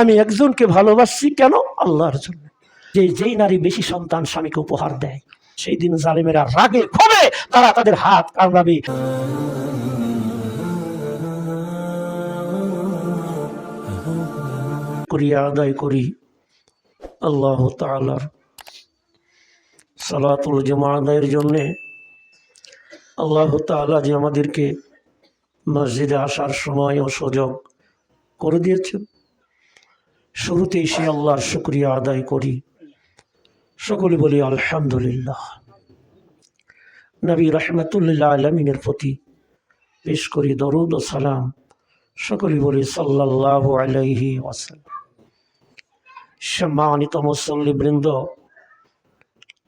আমি একজনকে ভালোবাসছি কেন? আল্লাহর জন্য। যে যেই নারী বেশি সন্তান স্বামীকে উপহার দেয়, সেই দিন জালেমেরা রাগে ক্ষোভে তারা তাদের হাত কামড়াবে। করিয়া আদায় করি। আল্লাহ তাআলার সালাতুল জমা আদায়ের জন্যে আল্লাহ তাআলা যে আমাদেরকে মসজিদে আসার সময় ও সুযোগ করে দিয়েছেন। শুরুতেই সে আল্লাহর শুক্রিয়া আদায় করি। সকলে বলি, আলহামদুলিল্লাহ। নবী রহমতুল্লাহ আলমিনের প্রতি পেশ করি দরুদ ও সালাম। সকলে বলি সাল্লাহ আলাইহি ওয়াসাল্লাম। সম্মানিত মুসল্লিবৃন্দ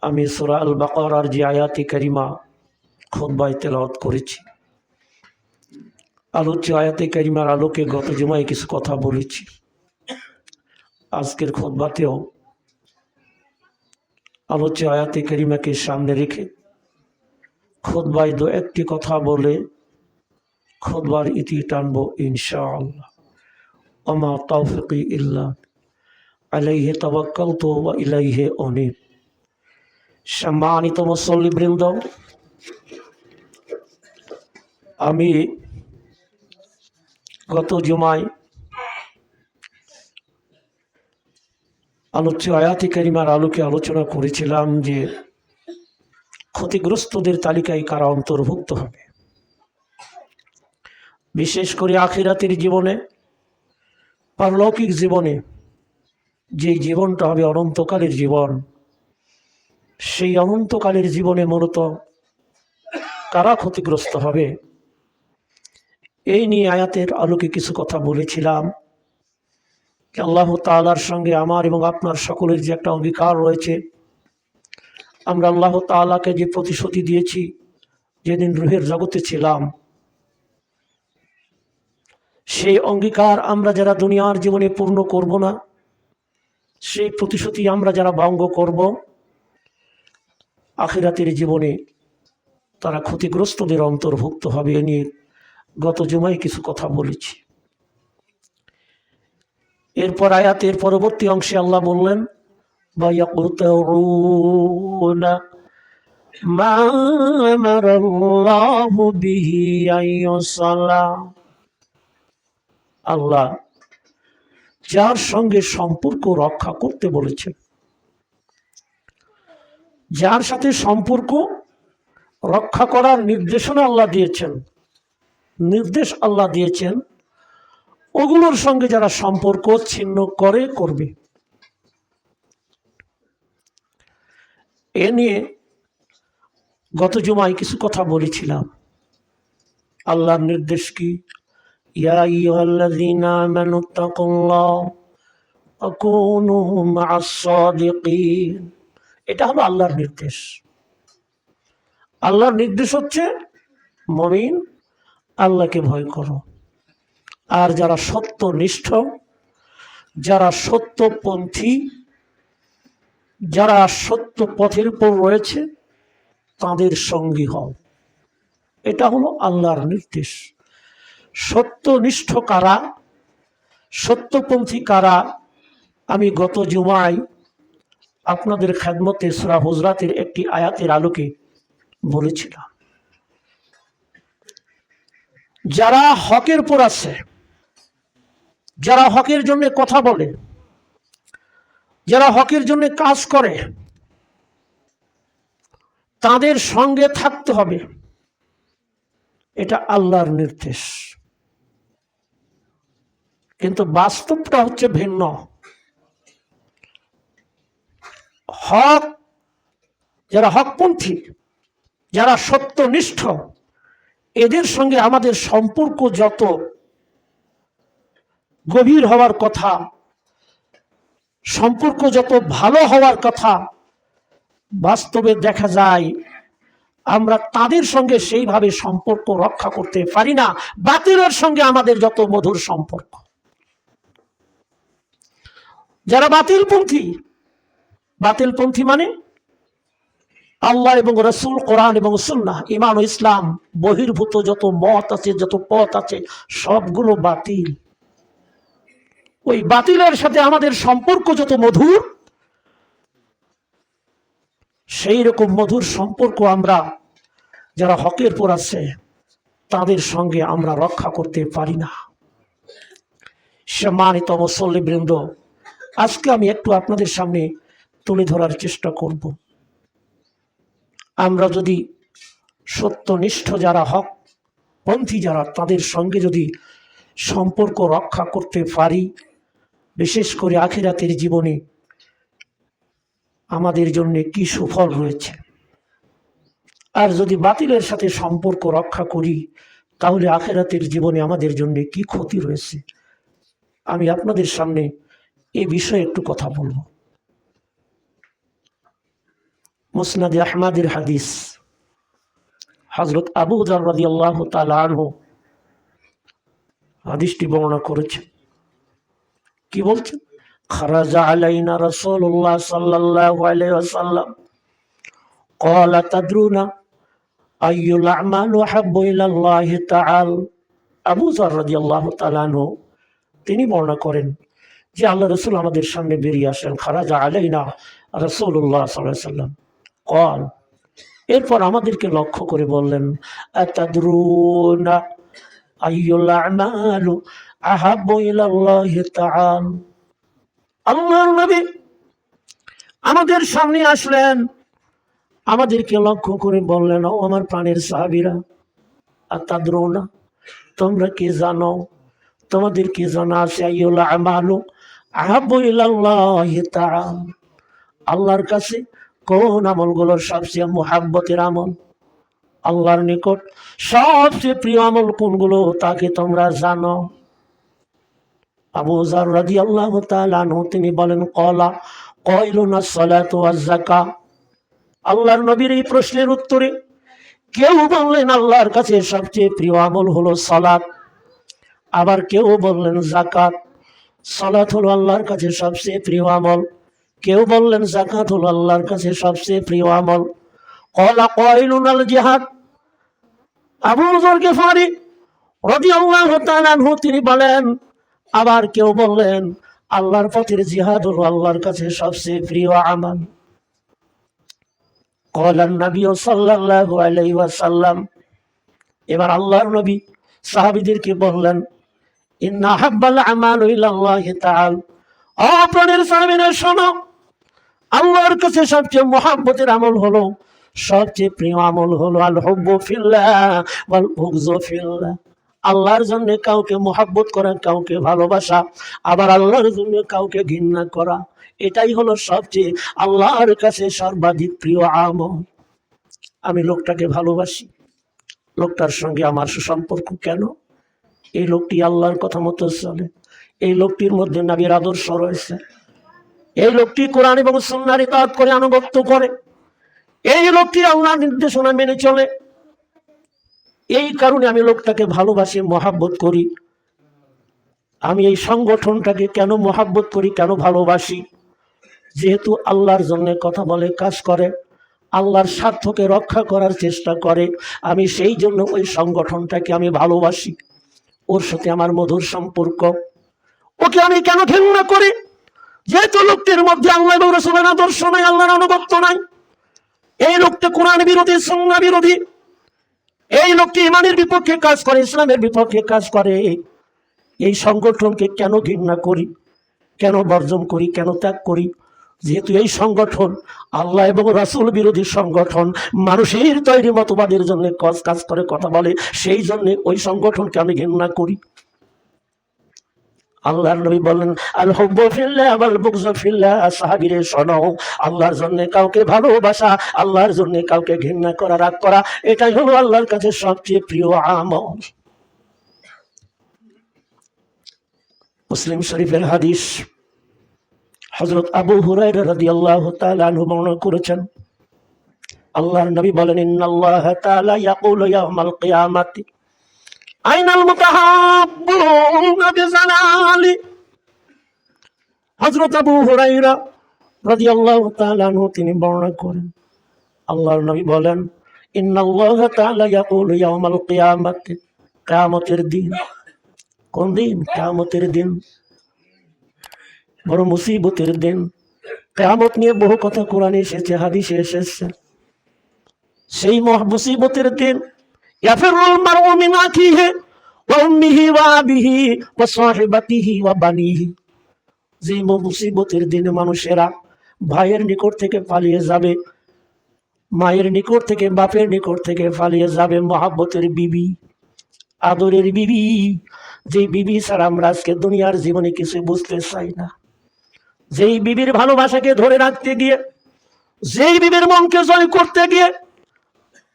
আমি সুরা আল বাকরার যে আয়াতি করিমা খোদ্বায় তেলাওয়াত করেছি। আলোচ্য আয়াতে করিমার আলোকে গত জমায় কিছু কথা বলেছি। আজকের খোদবাতেও আলোচ্য আয়াতে করিমাকে সামনে রেখে খোদবায় দু একটি কথা বলে খোদবার ইতি টানব ইনশাআল্লাহ। অমা তৌফিকি ওয়া ইলাইহে অনিব সম্মানিত মুসল্লিবৃন্দ, আমি গত জুমায় আলোচ্য আয়াতি কারিমার আলোকে আলোচনা করেছিলাম যে ক্ষতিগ্রস্তদের তালিকায় কারা অন্তর্ভুক্ত হবে। বিশেষ করে আখিরাতের জীবনে, পারলৌকিক জীবনে, যে জীবনটা হবে অনন্তকালের জীবন, সেই অনন্তকালের জীবনে মূলত কারা ক্ষতিগ্রস্ত হবে? এই নিয়ে আয়াতের আলোকে কিছু কথা বলেছিলাম। আল্লাহ তালার সঙ্গে আমার এবং আপনার সকলের যে একটা অঙ্গীকার রয়েছে, আমরা আল্লাহ তালাকে যে প্রতিশ্রুতি দিয়েছি, যেদিন রুহের জগতে ছিলাম, সেই অঙ্গীকার আমরা যারা দুনিয়ার জীবনে পূর্ণ করব না, সেই প্রতিশ্রুতি আমরা যারা ভঙ্গ করব, আখিরাতের জীবনে তারা ক্ষতিগ্রস্তদের অন্তর্ভুক্ত হবে এ নিয়ে গত জুমায় কিছু কথা বলেছি। এরপর আয়াতের পরবর্তী অংশে আল্লাহ বললেন আল্লাহ যার সঙ্গে সম্পর্ক রক্ষা করতে বলেছেন। যার সাথে সম্পর্ক রক্ষা করার নির্দেশনা আল্লাহ দিয়েছেন। নির্দেশ আল্লাহ দিয়েছেন ওগুলোর সঙ্গে যারা সম্পর্ক ছিন্ন করে, করবে। এ নিয়ে গত জুমায় কিছু কথা বলেছিলাম। আল্লাহর নির্দেশ কি? এটা হলো আল্লাহর নির্দেশ। আল্লাহর নির্দেশ হচ্ছে, মমিন আল্লাহকে ভয় করো। আর যারা সত্যনিষ্ঠ, যারা সত্যপন্থী, যারা সত্য পথের উপর রয়েছে, তাদের সঙ্গী হও। এটা হলো আল্লাহর নির্দেশ। সত্যনিষ্ঠ কারা? সত্যপন্থী কারা? আমি গত জুমায় আপনাদের খেদমতে সুরা হুজরাতের একটি আয়াতের আলোকে বলেছিলাম। যারা হকের পর আছে যারা হকের জন্য কথা বলে, যারা হকের জন্য কাজ করে, তাদের সঙ্গে থাকতে হবে। এটা আল্লাহর নির্দেশ। কিন্তু বাস্তবটা হচ্ছে ভিন্ন। হক, যারা হকপন্থী, যারা সত্যনিষ্ঠ, এদের সঙ্গে আমাদের সম্পর্ক যত গভীর হওয়ার কথা, সম্পর্ক যত ভালো হওয়ার কথা, বাস্তবে দেখা যায় আমরা তাদের সঙ্গে সেইভাবে সম্পর্ক রক্ষা করতে পারি না। বাতিলের সঙ্গে আমাদের যত মধুর সম্পর্ক। যারা বাতিলপন্থী বাতিলপন্থী মানে আল্লাহ এবং রসুল, কোরআন এবং সুন্নাহ ইমান ইসলাম, বহির্ভূত যত মত আছে, যত পথ আছে, সবগুলো বাতিল। ওই বাতিলের সাথে আমাদের সম্পর্ক যত মধুর, সেই রকম মধুর সম্পর্ক আমরা, যারা হকের পর আছে, তাদের সঙ্গে আমরা রক্ষা করতে পারি না। সম্মানিত মুসল্লিবৃন্দ আজকে আমি একটু আপনাদের সামনে তুলে ধরার চেষ্টা করব। আমরা যদি সত্যনিষ্ঠ যারা হক পন্থী যারা, তাদের সঙ্গে যদি সম্পর্ক রক্ষা করতে পারি বিশেষ করে আখিরাতের জীবনে আমাদের জন্য কি সুফল রয়েছে আর যদি বাতিলের সাথে সম্পর্ক রক্ষা করি, তাহলে আখেরাতের জীবনে আমাদের জন্য কি ক্ষতি রয়েছে? আমি আপনাদের সামনে এ বিষয়ে একটু কথা বলব। মুসনাদ আহমাদের হাদিস হজরত আবু রাদি আল্লাহ আনহু হাদিসটি বর্ণনা করেছেন। কি বলছেন খারাজা আলাইনা রাসূলুল্লাহ সাল্লাল্লাহু আলাইহি ওয়াসাল্লাম قال تدرون أي الأعمال أحب إلى الله تعالى আবু জার রাদিয়াল্লাহু তাআলা আনহু তিনি বর্ণনা করেন যে আল্লাহ রসুল আমাদের সামনে বেরিয়ে আসেন খারাজা আলাইনা রসুল্লাহ সাল্লাহ সাল্লাম কল এরপর আমাদেরকে লক্ষ্য করে বললেন আতাদরুনা আইয়ুল আমালু আল্লাহর নবী আমাদের সামনে আসলেন। আমাদেরকে লক্ষ্য করে বললেন, ও আমার প্রাণের সাহাবিরা, আতাদরুনা, তোমরা কি জানো? তোমাদের কি জানা আছে আল্লাহর কাছে কোন আমলগুলোর সবচেয়ে মোহাব্বতের আমল? আল্লাহর নিকট সবচেয়ে প্রিয় আমল কোনগুলো তাকে তোমরা জানো? আবু জার রাদিয়াল্লাহু তাআলা আনহু, তিনি বলেন, কলা কয়লুনা সালাতু যাকাত আল্লাহর নবীর এই প্রশ্নের উত্তরে কেউ বললেন, আল্লাহর কাছে সবচেয়ে প্রিয় আমল হলো সালাত আবার কেউ বললেন জাকাত সালাত হলো আল্লাহর কাছে সবচেয়ে প্রিয় আমল। কেউ বললেন জাকাত হলো আল্লাহর কাছে সবচেয়ে প্রিয় আমল। কলা কয়লুন আল জিহাদ। আবু জরকে ফারি তাআলা আনহু, তিনি বলেন আবার কেউ বললেন, আল্লাহর পথের জিহাদ হলো আল্লাহর কাছে সবচেয়ে প্রিয় আমল। কলান নবী সাল্লাল্লাহু আলাইহি ওয়াসাল্লাম এবার আল্লাহর নবী সাহাবীদেরকে বললেন, ইন্না হাব্বাল আমালু তাআলা। অপ্রাণের সাহাবীরা, শোনো, আল্লাহর কাছে সবচেয়ে মহাব্বতের আমল হলো, সবচেয়ে প্রিয় আমল হলো আল হুব্বু ফিল্লাহ ওয়াল বুগযু ফিল্লাহ। আল্লাহর জন্য কাউকে মহাব্বত করা, কাউকে ভালোবাসা, আবার আল্লাহর জন্য কাউকে ঘৃণা করা, এটাই হলো সবচেয়ে আল্লাহর কাছে সর্বাধিক প্রিয় আমল। আমি লোকটাকে ভালোবাসি। লোকটার সঙ্গে আমার সুসম্পর্ক কেন? এই লোকটি আল্লাহর কথা মতো চলে। এই লোকটির মধ্যে নাবির আদর্শ রয়েছে। এই লোকটি কোরআন এবং সুন্নার ইতাদ করে আনুগত্য করে। এই লোকটি আল্লাহ নির্দেশনা মেনে চলে। এই কারণে আমি লোকটাকে ভালোবাসি, মহাব্বত করি। আমি এই সংগঠনটাকে কেন মহাব্বত করি, কেন ভালোবাসি? যেহেতু আল্লাহর জন্য কথা বলে, কাজ করে, আল্লাহর স্বার্থকে রক্ষা করার চেষ্টা করে, আমি সেই জন্য ওই সংগঠনটাকে আমি ভালোবাসি। ওর সাথে আমার মধুর সম্পর্ক। ওকে আমি কেন ঘৃণা করি? যেহেতু লোকটির মধ্যে আল্লাহ রসুলের আদর্শ নাই, আল্লাহর অনুগত্য নাই। এই লোকটা কোরআন বিরোধী, সন্না বিরোধী। এই লোকটি ইমানের বিপক্ষে কাজ করে, ইসলামের বিপক্ষে কাজ করে। এই সংগঠনকে কেন ঘৃণা করি? কেন বর্জন করি? কেন ত্যাগ করি? যেহেতু এই সংগঠন আল্লাহ এবং রাসুল বিরোধী সংগঠন, মানুষের তৈরি মতবাদের জন্য কাজ কাজ করে, কথা বলে। সেই জন্য ওই সংগঠনকে আমি ঘৃণা করি। আল্লাহর নবী বলেন আল হুব্বু ফিল্লাহ ওয়াল বুগযু ফিল্লাহ সাহাবীরে শোনো, আল্লাহর জন্য কাউকে ভালোবাসা, আল্লাহর জন্য কাউকে ঘৃণা করা, রাগ করা, এটাই হলো আল্লাহর কাছে সবচেয়ে প্রিয় আমল। মুসলিম শরীফের হাদিস, হযরত আবু হুরায়রা রাদিয়াল্লাহু তাআলা আনহু বর্ণনা করেছেন, আল্লাহর নবী বলেন, ইন্নাল্লাহ তাআলা ইয়াকুলু ইয়াউমাল কিয়ামাতি আইনাল মুতাহাব্বুনা বিজালালি হযরত আবু হুরায়রা রাদিয়াল্লাহু তাআলা আনহু তিনি বর্ণনা করেন। আল্লাহর নবী বলেন, ইন্নাল্লাহ তাআলা ইয়াকুলু ইয়াউমাল কিয়ামাতি, কিয়ামতের দিন। কোন দিন? কিয়ামতের দিন। বড় মুসিবতের দিন। কেয়ামত নিয়ে বহু কথা কোরআনে এসেছে, হাদিসে এসেছে। সেই মহা মুসিবতের দিন ইয়াফিরুল মারউ মিন আখিহি ওয়া উম্মিহি ওয়া আবিহি ওয়া সাহিবাতিহি ওয়া বানিহি যে মুসিবতের দিনে মানুষেরা ভাইয়ের নিকট থেকে পালিয়ে যাবে, মায়ের নিকট থেকে, বাপের নিকট থেকে পালিয়ে যাবে মহাব্বতের বিবি, আদরের বিবি। যে বিবি ছাড়া আমরা আজকে দুনিয়ার জীবনে কিছু বুঝতে চাই না। যেই বিবির ভালোবাসাকে ধরে রাখতে গিয়ে, যেই বিবির মনকে জয় করতে গিয়ে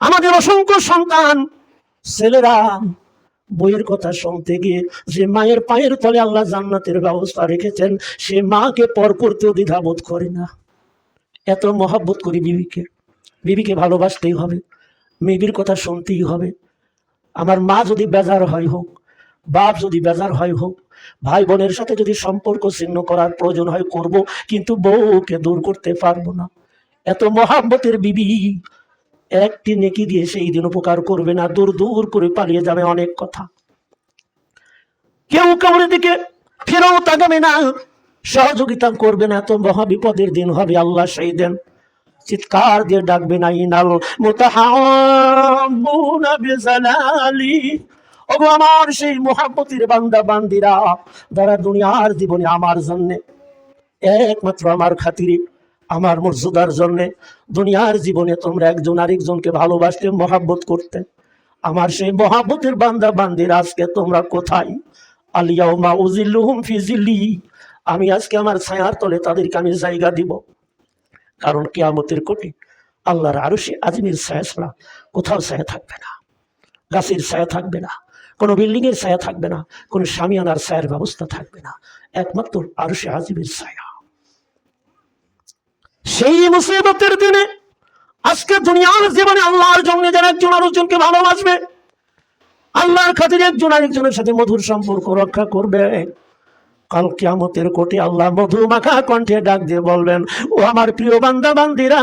আমাদের অসংখ্য সন্তান ছেলেরা, বইয়ের কথা শুনতে গিয়ে যে মায়ের পায়ের তলে আল্লাহ জান্নাতের ব্যবস্থা রেখেছেন, সে মাকে পর করতেও দ্বিধাবোধ করে না। এত মহাব্বত করি বিবিকে। বিবিকে ভালোবাসতেই হবে মেবির কথা শুনতেই হবে। আমার মা যদি বেজার হয় হোক, বাপ যদি বেজার হয় হোক, ভাই বোনের সাথে যদি সম্পর্ক ছিন্ন করার প্রয়োজন হয়, করব, কিন্তু বউকে দূর করতে পারব না। এত মহাব্বতের বিবি একটি নেকি দিয়ে সেই দিন উপকার করবে না, দূর দূর করে পালিয়ে যাবে অনেক কথা। কেউ কাউর দিকে ফেরাও তাকাবে না, সহযোগিতা করবে না, তো মহা বিপদের দিন হবে আল্লাহ সেই দিন। চিৎকার দিয়ে ডাকবে না, ইনাল বিজালালি। ওগো আমার সেই মহাপতির বান্দা, বান্দিরা, যারা দুনিয়ার জীবনে আমার জন্যে একমাত্র আমার খাতিরে আমার মর্যাদার জন্য দুনিয়ার জীবনে তোমরা একজন আরেকজনকে ভালোবাসতে মহাব্বত করতে। আমার সেই মহাব্বতের বান্দা বান্দির আজকে তোমরা কোথায়? আলিয়াউমা উজিল্লুহুম ফিজিল্লি আমি আজকে আমার ছায়ার তলে তাদেরকে আমি জায়গা দিব। কারণ কেয়ামতের কোটে আল্লাহর আরও সে আজমির ছায়া ছাড়া কোথাও ছায়া থাকবে না। গাছের ছায়া থাকবে না, কোনো বিল্ডিং এর ছায়া থাকবে না, কোনো সামিয়ানার ছায়ার ব্যবস্থা থাকবে না। একমাত্র আরও সে আজমির ছায়া। সেই মুসিবতের দিনে আজকে দুনিয়ার জীবনে আল্লাহর জন্য যারা একজন আরেকজনকে ভালোবাসবে, আল্লাহর খাতিরে একজন আরেকজনের সাথে মধুর সম্পর্ক রক্ষা করবে। কাল কিয়ামতের কোটে আল্লাহ মধু মাখা কণ্ঠে ডাক দিয়ে বলবেন, ও আমার প্রিয় বান্দা, বান্দিরা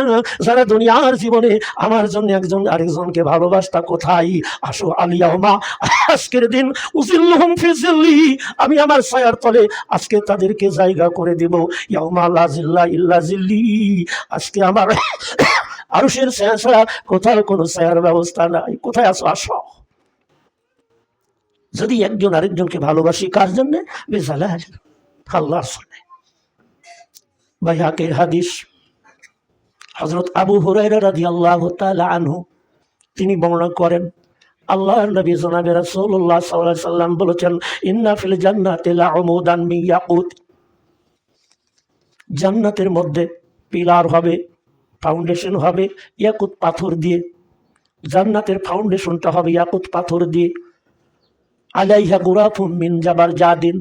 যারা দুনিয়ার জীবনে আমার জন্য একজন আরেকজনকে ভালোবাসতা কোথায়? আসো আলিয়াহমা আজকের দিন আমি আমার ছায়ার তলে আজকে তাদেরকে জায়গা করে দিব। ইয়াউমা লা ইল্লা জিল্লি, আজকে আমার আরশের ছায়া ছাড়া কোথাও কোনো ছায়ার ব্যবস্থা নাই। কোথায় আসো আসো। যদি একজন আরেকজনকে ভালোবাসি, কার জন্য? বেজালাল, আল্লাহর জন্য। বাইহাকের হাদিস হজরত আবু হুরাইরা রাদিয়াল্লাহু তাআলা আনহু, তিনি বর্ণনা করেন, আল্লাহর নবী জনাবে রাসূলুল্লাহ সাল্লাল্লাহু আলাইহি সাল্লাম বলেছেন, ইন্না ফিল জান্নাতি লাউমুদান মিন ইয়াকুত। জান্নাতের মধ্যে পিলার হবে, ফাউন্ডেশন হবে, ইয়াকুত পাথর দিয়ে। জান্নাতের ফাউন্ডেশনটা হবে ইয়াকুত পাথর দিয়ে। আলাইহা গুরাফুম মিন জাবার জাদিন।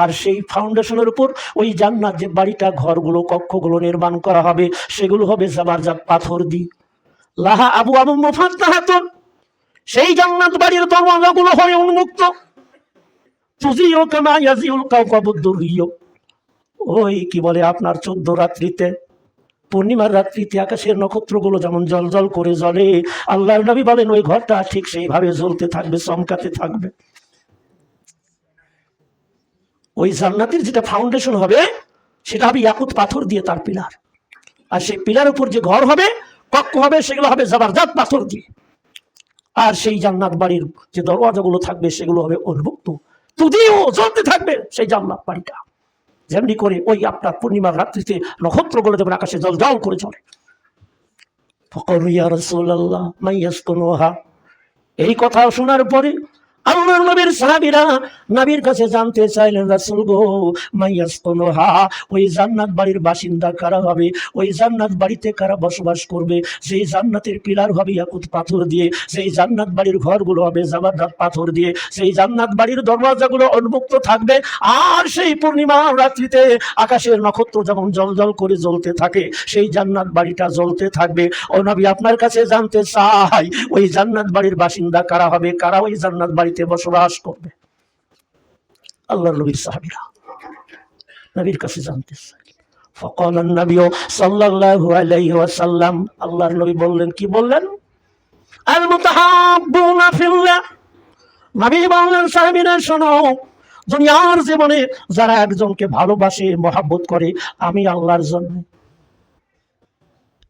আর সেই ফাউন্ডেশনের উপর ওই জান্নাত যে বাড়িটা, ঘরগুলো, কক্ষগুলো নির্মাণ করা হবে, সেগুলো হবে জাবারজাত পাথর দিয়ে। লাহা আবু আবু মুফাত্তাহাতুন, সেই জান্নাত বাড়ির দরওয়াজাগুলো হয় উন্মুক্ত। তুজিও কামা ইয়াজিউল কাউকাবুদ্দুরিয় ওই কি বলে আপনার চোদ্দ রাত্রিতে, পূর্ণিমার রাত্রিতে আকাশের নক্ষত্রগুলো যেমন জল জল করে জ্বলে, আল্লাহর নবী বলেন, ওই ঘরটা ঠিক সেইভাবে জ্বলতে থাকবে, চমকাতে থাকবে। ওই জান্নাতের যেটা ফাউন্ডেশন হবে, সেটা হবে ইয়াকুত পাথর দিয়ে তার পিলার। আর সেই পিলার উপর যে ঘর হবে, কক্ষ হবে, সেগুলো হবে জাবারজাত পাথর দিয়ে। আর সেই জান্নাত বাড়ির যে দরওয়াজাগুলো থাকবে, সেগুলো হবে উন্মুক্ত। তুদিও জ্বলতে থাকবে সেই জান্নাত বাড়িটা। যেমনি করে ওই আপনার পূর্ণিমার রাত্রিতে নক্ষত্রগুলো যেমন আকাশে জল জল করে চলে ফকরু ইয়া রাসূলুল্লাহ, মাইয়াসকুনুহা। এই কথা শোনার পরে আল্লাহর নবীর সাহাবীরা নবীর কাছে জানতে চাইলেন, রাসূল গো মাইয়াসকুনুহা ওই জান্নাত বাড়ির বাসিন্দা কারা হবে? ওই জান্নাত বাড়িতে কারা বসবাস করবে? সেই জান্নাতের পিলার হবে ইয়াকুত পাথর দিয়ে সেই জান্নাত বাড়ির ঘরগুলো হবে জাবারদাত পাথর দিয়ে সেই জান্নাত বাড়ির দরওয়াজাগুলো উন্মুক্ত থাকবে, আর সেই পূর্ণিমা রাত্রিতে আকাশের নক্ষত্র যেমন জল জল করে জ্বলতে থাকে, সেই জান্নাত বাড়িটা জ্বলতে থাকবে। ও নবী, আপনার কাছে জানতে চাই, ওই জান্নাত বাড়ির বাসিন্দা কারা হবে? কারা ওই জান্নাত বাড়িতে পৃথিবীতে বসবাস করবে। আল্লাহ নবীর সাহাবিরা নবীর কাছে জানতে ফকল নবী সাল্লাল্লাহু আলাইহি ওয়াসাল্লাম, আল্লাহর নবী বললেন, কি বললেন? আল মুতাহাব্বুনা ফিল্লাহ। নবী বললেন, সাহাবীরা, শোনো, দুনিয়ার জীবনে যারা একজনকে ভালোবাসে, মহাব্বত করে, আমি আল্লাহর জন্য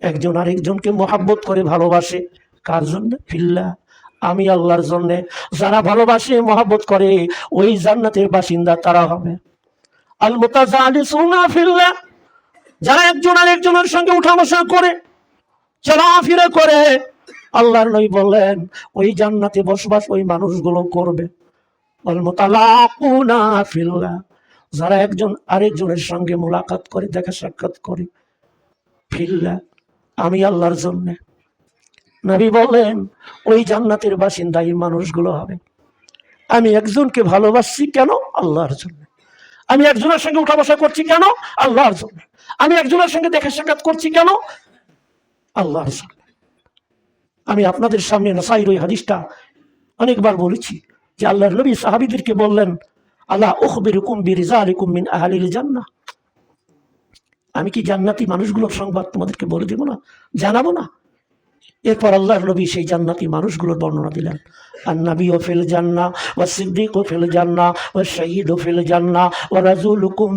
একজন আরেকজনকে মহাব্বত করে ভালোবাসে। কার জন্য? ফিল্লা আমি আল্লাহর জন্য যারা ভালোবাসে, মহাব্বত করে, ওই জান্নাতের বাসিন্দা তারা হবে। আল যারা একজন আরেকজনের সঙ্গে উঠা বসা করে, চলাফেরা করে, আল্লাহর নবী বললেন, ওই জান্নাতে বসবাস ওই মানুষগুলো করবে। ফিল্লাহ, যারা একজন আরেকজনের সঙ্গে মোলাকাত করে, দেখা সাক্ষাৎ করে। ফিল্লা আমি আল্লাহর জন্য নবী বললেন, ওই জান্নাতের বাসিন্দা এই মানুষগুলো হবে। আমি একজনকে ভালোবাসছি কেন? আল্লাহর জন্য। আমি একজনের সঙ্গে উঠা বসা করছি কেন? আল্লাহর জন্য। আমি একজনের সঙ্গে দেখা সাক্ষাৎ করছি কেন? আল্লাহর জন্য। আমি আপনাদের সামনে নাসাইর ওই হাদিসটা অনেকবার বলেছি যে আল্লাহর নবী সাহাবিদেরকে বললেন আল্লাহ উখবিরুকুম বিরিজালিকুম মিন আহলিল জান্নাহ। আমি কি জান্নাতি মানুষগুলোর সংবাদ তোমাদেরকে বলে দেব না? জানাব না? এরপর আল্লাহর নবী সেই জান্নাতি মানুষগুলোর বর্ণনা দিলেন আর নবী ও ফেল জান্না ও সিদ্দিক ও ফেল জান্না ও শহীদ ও ফেল জান্না ও রাজুলুকুম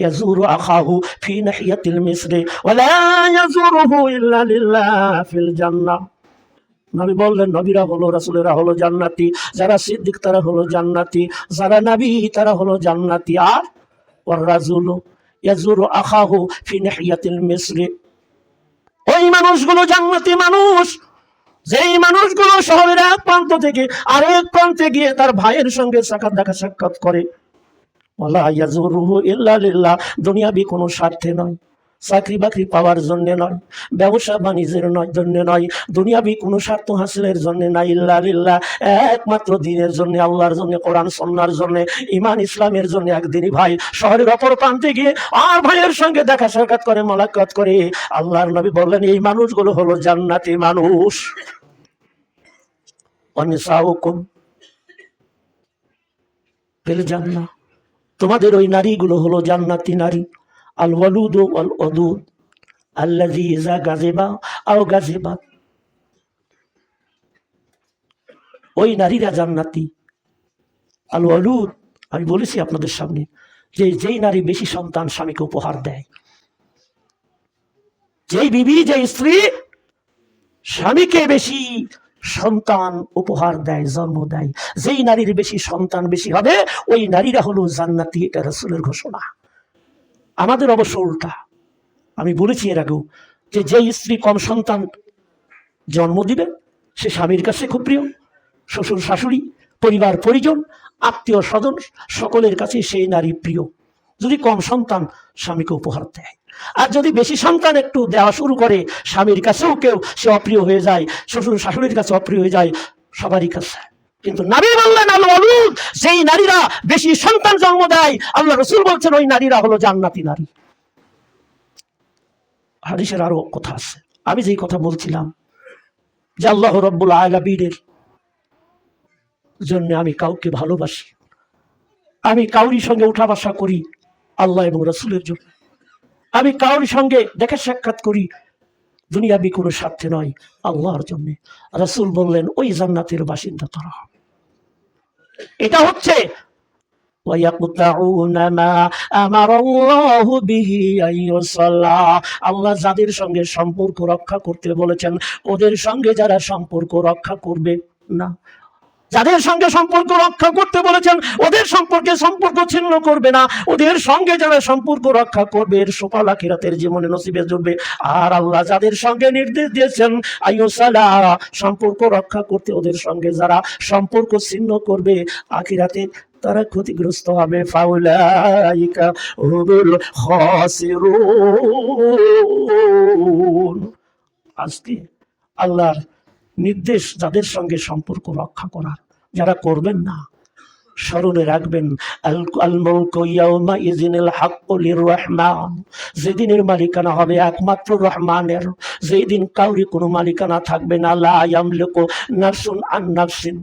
يزور أخاه في ناحية المصر ولا يزوره إلا لله في الجنة নবী বললেন নবীরা হলো রাসূলেরা হলো জান্নাতি যারা সিদ্দিক তারা হলো জান্নাতি যারা নবী তারা হলো জান্নাতি আর ওর রাজুল ইয়াজুরু আখাহু ফি নাহিয়াতিল মিসরি ওই মানুষগুলো জান্নাতি মানুষ, যেই মানুষগুলো শহরের এক প্রান্ত থেকে আরেক প্রান্তে গিয়ে তার ভাইয়ের সঙ্গে সাক্ষাৎ দেখা সাক্ষাৎ করে। ওয়ালা ইয়াজুরুহু দুনিয়াবি কোনো স্বার্থে নয়। চাকরি বাকরি পাওয়ার জন্য নয়, ব্যবসা বাণিজ্যের নয়, জন্য নয়, দুনিয়াবি কোনো স্বার্থ হাসিলের জন্য না ইল্লা লিল্লাহ, একমাত্র দিনের জন্য, আল্লাহর জন্য, কোরআন সন্ন্যার জন্য ইমান ইসলামের জন্য একদিনই ভাই, শহরের অপর প্রান্তে গিয়ে আর ভাইয়ের সঙ্গে দেখা সাক্ষাৎ করে, মোলাকাত করে, আল্লাহর নবী বললেন, এই মানুষগুলো হলো জান্নাতি মানুষ। তোমাদের ওই নারীগুলো হলো জান্নাতি নারী। আল ওয়ালুদ ওয়াল অদুদ আল্লাজি ইজা গাজেবা আও গাজেবাত ওই নারীরা জান্নাতি। আল ওয়ালুদ আমি বলেছি আপনাদের সামনে যে যেই নারী বেশি সন্তান স্বামীকে উপহার দেয়, যেই বিবি যে স্ত্রী স্বামীকে বেশি সন্তান উপহার দেয়, জন্ম দেয়, যেই নারীর বেশি সন্তান বেশি হবে, ওই নারীরা হলো জান্নাতি, এটা রসুলের ঘোষণা। আমাদের অবশ্য উল্টা। আমি বলেছি এর আগেও যে যেই স্ত্রী কম সন্তান জন্ম দিবে, সে স্বামীর কাছে খুব প্রিয়, শ্বশুর শাশুড়ি, পরিবার পরিজন, আত্মীয় স্বজন, সকলের কাছে সেই নারী প্রিয়। যদি কম সন্তান স্বামীকে উপহার দেয়, আর যদি বেশি সন্তান একটু দেওয়া শুরু করে, স্বামীর কাছেও কেউ সে অপ্রিয় হয়ে যায়, শ্বশুর শাশুড়ির কাছে অপ্রিয় হয়ে যায়, সবারই কাছে। কিন্তু নারী বললেন বলুন সেই নারীরা বেশি সন্তান জন্ম দেয়, আল্লাহ রসুল বলছেন, ওই নারীরা হলো জান্নাতি নারী। হাদিসের আরও কথা আছে। আমি যেই কথা বলছিলাম যে আল্লাহ রব্বুল আলামিনের জন্য আমি কাউকে ভালোবাসি, আমি কাউরির সঙ্গে উঠা বসা করি আল্লাহ এবং রসুলের জন্য। আমি কাউরির সঙ্গে দেখা সাক্ষাৎ করি, দুনিয়াবি কোনো স্বার্থে নয়, আল্লাহর জন্যে। রসুল বললেন, ওই জান্নাতের বাসিন্দা তারা। এটা হচ্ছে আল্লাহ যাদের সঙ্গে সম্পর্ক রক্ষা করতে বলেছেন, ওদের সঙ্গে যারা সম্পর্ক রক্ষা করবে না যাদের সঙ্গে সম্পর্ক রক্ষা করতে বলেছেন, ওদের সম্পর্কে সম্পর্ক ছিন্ন করবে না। ওদের সঙ্গে যারা সম্পর্ক রক্ষা করবে, এর সকাল আখিরাতের জীবনে নসিবে জুড়বে আর আল্লাহ যাদের সঙ্গে নির্দেশ দিয়েছেন আইসালা সম্পর্ক রক্ষা করতে ওদের সঙ্গে যারা সম্পর্ক ছিন্ন করবে, আখিরাতে তারা ক্ষতিগ্রস্ত হবে। ফাউলাইকা হুমুল খাসিরুন। আজকে আল্লাহর নির্দেশ যাদের সঙ্গে সম্পর্ক রক্ষা করার। যারা করবেন না, স্মরণে রাখবেন যেদিনের মালিকানা হবে একমাত্র রহমানের। যেদিন কাউরি কোনো মালিকানা থাকবে না, লা ইয়ামলিকু নাফসুন আন নাফসিন।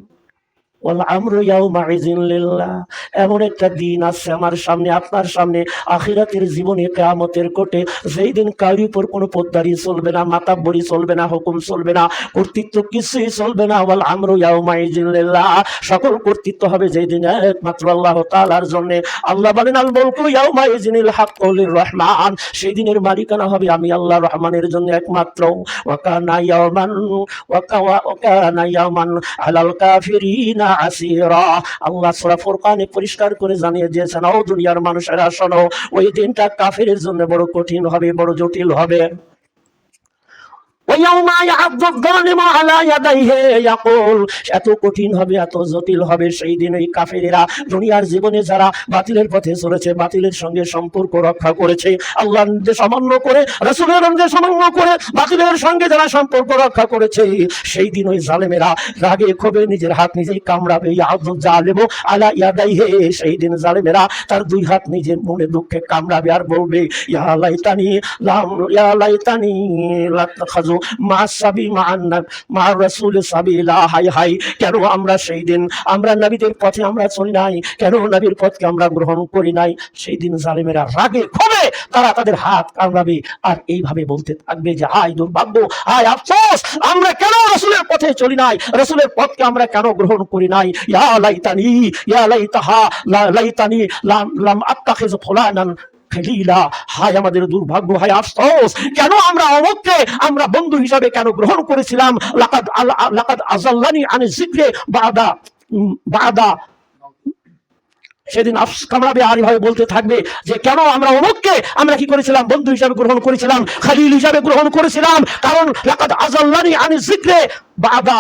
ওয়াল আমরু ইয়াউমাইযিন লিল্লাহ। এমন একটা দিন আছে আমার সামনে, আপনার সামনে। আখিরাতের জীবনে কিয়ামতের কোটে যেই দিন কারোর উপর কোনো পদ্মারি চলবে না, মাতাব্বরি চলবে না, হুকুম চলবে না, কর্তৃত্ব কিছুই চলবে না ওয়াল আমরু ইয়াউমাইযিন লিল্লাহ। সকল কর্তৃত্ব হবে যেই দিন একমাত্র আল্লাহ তাআলার জন্য। আল্লাহ বলেন আল মুলকু ইয়াউমাইযিনিল হাক্কু রহমান সেই দিনের মালিকানা হবে আমি আল্লাহ রহমানের জন্য একমাত্র। ওয়াকানা ইয়াওমান ওয়াকা- ওয়াকানা ইয়াওমান আলাল কাফিরিনা। আল্লাহ সূরা ফুরকানে পরিষ্কার করে জানিয়ে দিয়েছেন, ও দুনিয়ার মানুষেরা, শোনো, ওই দিনটা কাফের জন্য বড় কঠিন হবে, বড় জটিল হবে। এত কঠিন হবে, এত জটিল হবে সেই দিন দুনিয়ার জীবনে যারা বাতিলের পথে চলেছে, বাতিলের সঙ্গে সম্পর্ক রক্ষা করেছে করে করে বাতিলের সঙ্গে যারা সম্পর্ক রক্ষা করেছে, সেই দিন ওই জালেমেরা রাগে ক্ষোভে নিজের হাত নিজেই কামড়াবে। জালেম আলা ইয়াদাই হে সেই দিন জালেমেরা তার দুই হাত নিজের মনে দুঃখে কামড়াবে আর বলবে, ইয়া লাইতানি লাম, ইয়া লাইতানি লাতাখাজু মা সাবি মা আন্নাব মা রাসূল সাবিলা হাই হাই। কেন আমরা সেই দিন, আমরা নবীদের পথে আমরা চলি নাই? কেন নবীর পথকে আমরা গ্রহণ করি নাই? সেই দিন জালেমেরা রাগে ক্ষোভে তারা তাদের হাত কামড়াবে আর এইভাবে বলতে থাকবে যে হায় দুর্ভাগ্য হায় আফসোস, আমরা কেন রসুলের পথে চলি নাই? রসুলের পথকে আমরা কেন গ্রহণ করি নাই? ইয়া লাইতানি, ইয়া লাইতাহা লাইতানি, লাম লাম আত্তাখিজ ফুলানান খলিলা হায় আমাদের দুর্ভাগ্য, হায় আফসোস। কেন আমরা অমুককে আমরা বন্ধু হিসাবে কেন গ্রহণ করেছিলাম? লাকাদ লাকাদ আজাল্লানি আনি জিক্রে বাদা বাদা। সেদিন আফস কামড়াবে আর এভাবে বলতে থাকবে যে, কেন আমরা অমুককে আমরা কি করেছিলাম? বন্ধু হিসাবে গ্রহণ করেছিলাম, খালিল হিসাবে গ্রহণ করেছিলাম। কারণ লাকাদ আজাল্লানি আনি জিক্রে বাদা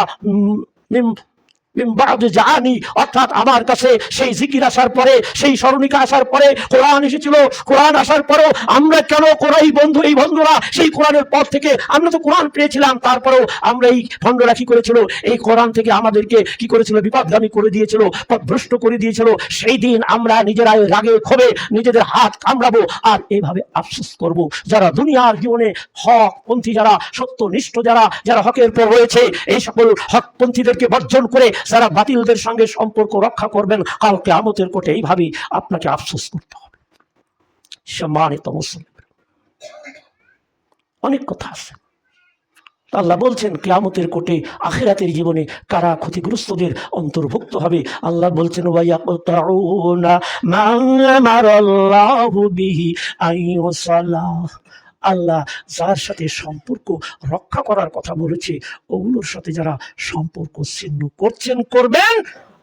আমার কাছে সেই জিকির আসার পরে, সেই স্মরণিকা আসার পরে, কোরআন এসেছিল। কোরআন আসার পরেও আমরা কেন কোরআন বন্ধু, এই বন্ধুরা? সেই কোরআনের পর থেকে আমরা তো কোরআন পেয়েছিলাম, তারপরেও আমরা এই ভণ্ডরা কি করেছিল? এই কোরআন থেকে আমাদেরকে কি করেছিল? বিপদগামী করে দিয়েছিল করে দিয়েছিল। সেই দিন আমরা নিজেরাই রাগে ক্ষোভে নিজেদের হাত কামড়াবো আর এইভাবে আফসোস করব। যারা দুনিয়ার জীবনে হক পন্থী যারা সত্যনিষ্ঠ, যারা যারা হকের পর রয়েছে, এই সকল হকপন্থীদেরকে বর্জন করে যারা বাতিলদের সঙ্গে সম্পর্ক রক্ষা করবেন কালকে আমতের কোটে এইভাবেই আপনাকে আফসোস করতে হবে। সম্মানিত মুসলিম, অনেক কথা আছে। আল্লাহ বলছেন, কিয়ামতের কোটে আখিরাতের জীবনে কারা ক্ষতিগ্রস্তদের অন্তর্ভুক্ত হবে? আল্লাহ বলছেন, ওয়ায়াকতাউনা আল্লাহ যার সাথে সম্পর্ক রক্ষা করার কথা বলেছে, ওগুলোর সাথে যারা সম্পর্ক ছিন্ন করছেন, করবেন,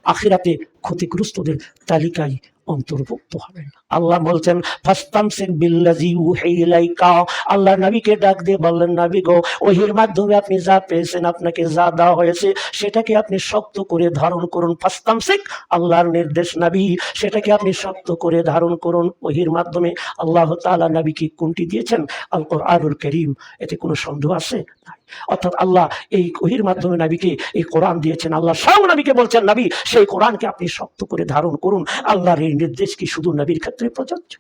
আখিরাতে ক্ষতিগ্রস্তদের তালিকায় অন্তর্ভুক্ত হবেন। আল্লাহ বলছেন, ফাস্তামসিক বিল্লাজি উহাইলাইকা আল্লাহ নবীকে ডাক দিয়ে বললেন, নবী গো, ওহির মাধ্যমে আপনি যা পেয়েছেন আপনাকে যা দেওয়া হয়েছে, সেটাকে আপনি শক্ত করে ধারণ করুন। ফাস্তামসিক আল্লাহর নির্দেশ, নবী, সেটাকে আপনি শক্ত করে ধারণ করুন। ওহির মাধ্যমে আল্লাহ তাআলা নবীকে কোনটি দিয়েছেন? আল কোরআনুল করিম। এতে কোনো সন্দেহ আছে? অর্থাৎ আল্লাহ এই ওহির মাধ্যমে নবীকে এই কোরআন দিয়েছেন। আল্লাহ স্বয়ং নবীকে বলছেন, নবী, সেই কোরআনকে আপনি শক্ত করে ধারণ করুন। আল্লাহর এই নির্দেশ কি শুধু নবীর ক্ষেত্রে প্রযোজ্য।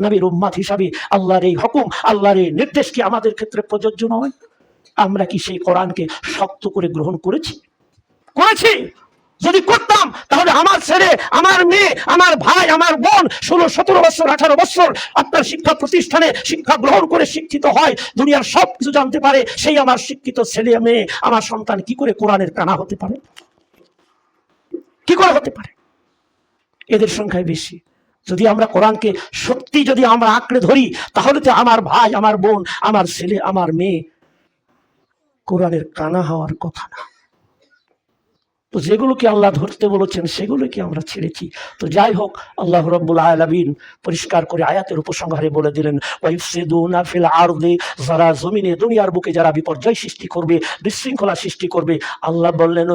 নবীর উম্মাদ হিসাবে আল্লাহর এই হুকুম, আল্লাহর এই নির্দেশ কি আমাদের ক্ষেত্রে প্রযোজ্য নয়? আমরা কি সেই কোরআনকে শক্ত করে গ্রহণ করেছি? করেছি! যদি করতাম, তাহলে আমার ছেলে, আমার মেয়ে, আমার ভাই, আমার বোন ষোলো, সতেরো বছর, আঠারো বছর আপনার শিক্ষা প্রতিষ্ঠানে শিক্ষা গ্রহণ করে শিক্ষিত হয়, দুনিয়ার সব কিছু জানতে পারে, সেই আমার শিক্ষিত ছেলে, মেয়ে, আমার সন্তান কি করে কোরআনের কানা হতে পারে? কি করে হতে পারে? এদের সংখ্যায় বেশি। যদি আমরা কোরআনকে সত্যি যদি আমরা আঁকড়ে ধরি, তাহলে তো আমার ভাই, আমার বোন, আমার ছেলে, আমার মেয়ে কোরআনের কানা হওয়ার কথা না। তো যেগুলোকে আল্লাহ ধরতে বলেছেন, সেগুলোকে আমরা ছেড়েছি। তো যাই হোক, আল্লাহ রব্বুল আলামিন পরিষ্কার করে আয়াতের উপসংহারে বলে দিলেন যারা জমিনে দুনিয়ার বুকে যারা বিপর্যয় সৃষ্টি করবে, বিশৃঙ্খলা সৃষ্টি করবে, আল্লাহ বললেন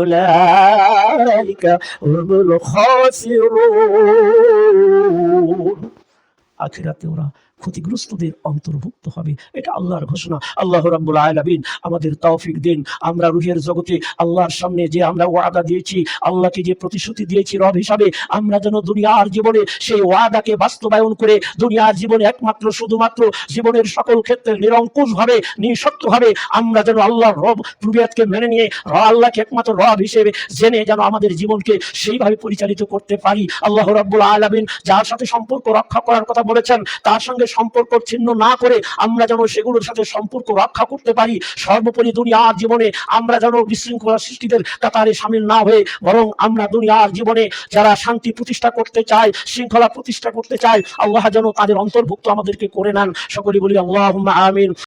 আখিরাতে ওরা ক্ষতিগ্রস্তদের অন্তর্ভুক্ত হবে। এটা আল্লাহর ঘোষণা। আল্লাহ রাব্বুল আলামিন আমাদের তৌফিক দিন। আমরা রুহের জগতে আল্লাহর সামনে যে আমরা ওয়াদা দিয়েছি, আল্লাহকে যে প্রতিশ্রুতি দিয়েছি রব হিসাবে, আমরা যেন দুনিয়ার জীবনে সেই ওয়াদাকে বাস্তবায়ন করে দুনিয়ার জীবনে একমাত্র, শুধুমাত্র জীবনের সকল ক্ষেত্রে নিরঙ্কুশ ভাবে নিঃশর্ত ভাবে আমরা যেন আল্লাহর রব রুবিয়াতকে মেনে নিয়ে র আল্লাহকে একমাত্র রব হিসেবে জেনে যেন আমাদের জীবনকে সেইভাবে পরিচালিত করতে পারি। আল্লাহ রাব্বুল আলামিন যার সাথে সম্পর্ক রক্ষা করার কথা বলেছেন, তার সঙ্গে সম্পর্ক ছিন্ন না করে আমরা যেন সেগুলোর সাথে সম্পর্ক রক্ষা করতে পারি। সর্বোপরি দুনিয়ার জীবনে আমরা যেন বিশৃঙ্খলা সৃষ্টিদের কাতারে সামিল না হয়ে বরং আমরা দুনিয়ার জীবনে যারা শান্তি প্রতিষ্ঠা করতে চায়, শৃঙ্খলা প্রতিষ্ঠা করতে চায়, আল্লাহ যেন তাদের অন্তর্ভুক্ত আমাদেরকে করে নেন। সকলে বলি আল্লাহ আমিন।